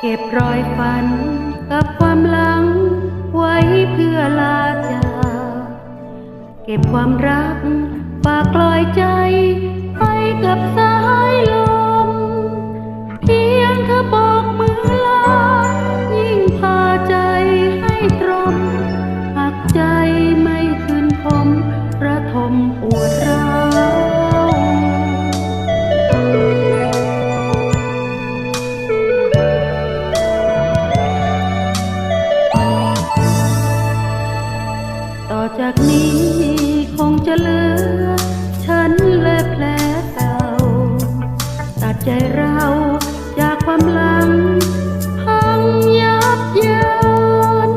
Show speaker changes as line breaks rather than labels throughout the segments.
เก็บรอยฝันกับความหลัง ไว้เพื่อลาจากเก็บความรักฝากลอยใจไปกับสายลม เพียงเธอบอกมือลา ยิ่งพาใจให้ตรมหักใจไม่คืนคมระทมปวดร้า จากนี้คงจะเหลือ ฉันและแผลเก่า ตัดใจเราจากความหลัง พังยับเยิน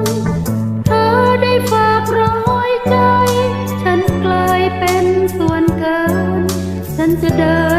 เธอได้ฝากรอยใจ ฉันกลายเป็นส่วนเกิน ฉันจะเดิน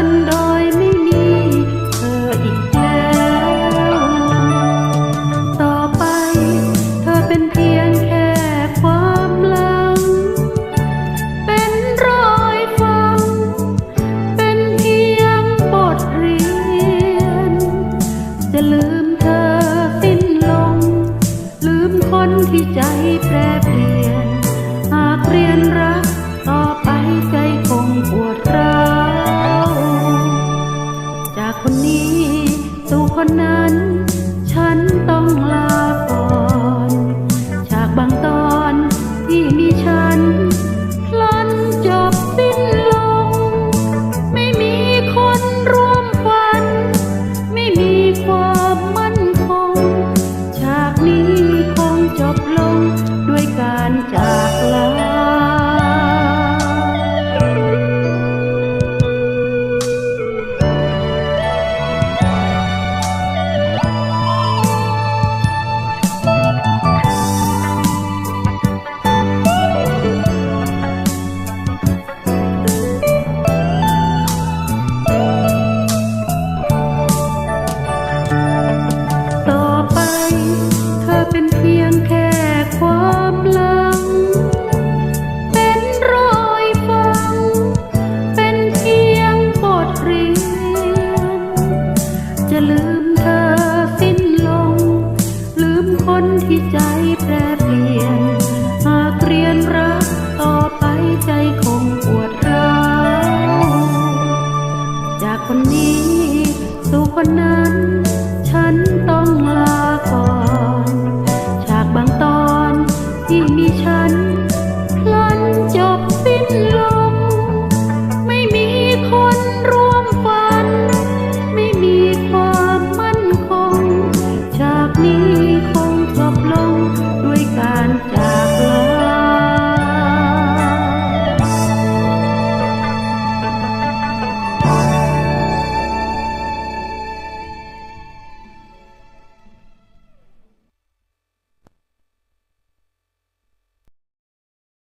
นั้น ฉันต้องลาก่อน ใจแปรเปลี่ยน หากเรียนรักต่อไปใจคงปวดร้าวจากคนนี้ สู่คนนั้น ฉันต้องลาก่อนฉากบางตอนที่มีฉันพลันจบสิ้นลง ไม่มีคนร่วมฝัน ไม่มีความมั่นคง จากนี้